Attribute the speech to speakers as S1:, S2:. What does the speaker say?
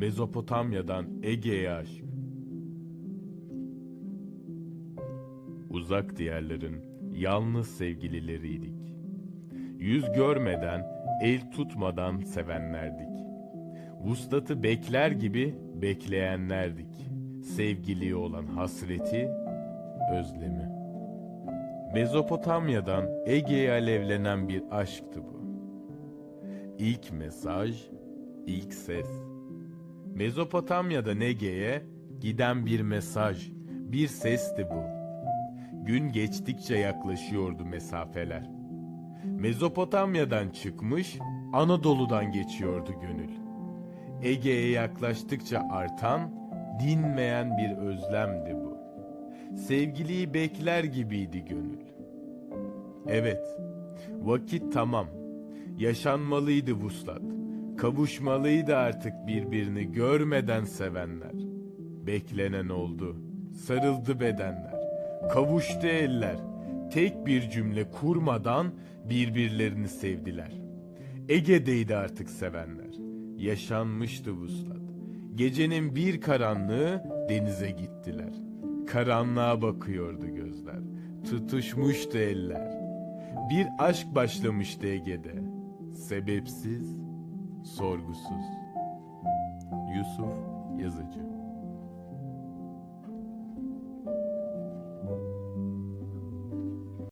S1: Mezopotamya'dan Ege'ye aşk. Uzak diyarların yalnız sevgilileriydik. Yüz görmeden, el tutmadan sevenlerdik. Vuslatı bekler gibi bekleyenlerdik. Sevgiliye olan hasreti, özlemi. Mezopotamya'dan Ege'ye alevlenen bir aşktı bu. İlk mesaj, ilk ses. Mezopotamya'da Nege'ye giden bir mesaj, bir sesti bu. Gün geçtikçe yaklaşıyordu mesafeler. Mezopotamya'dan çıkmış, Anadolu'dan geçiyordu gönül. Ege'ye yaklaştıkça artan, dinmeyen bir özlemdi bu. Sevgiliyi bekler gibiydi gönül. Evet, vakit tamam. Yaşanmalıydı vuslat. Kavuşmalıydı artık birbirini görmeden sevenler. Beklenen oldu. Sarıldı bedenler. Kavuştu eller. Tek bir cümle kurmadan birbirlerini sevdiler. Ege'deydi artık sevenler. Yaşanmıştı vuslat. Gecenin bir karanlığı denize gittiler. Karanlığa bakıyordu gözler. Tutuşmuştu eller. Bir aşk başlamıştı Ege'de. Sebepsiz, sorgusuz. Yusuf Yazıcı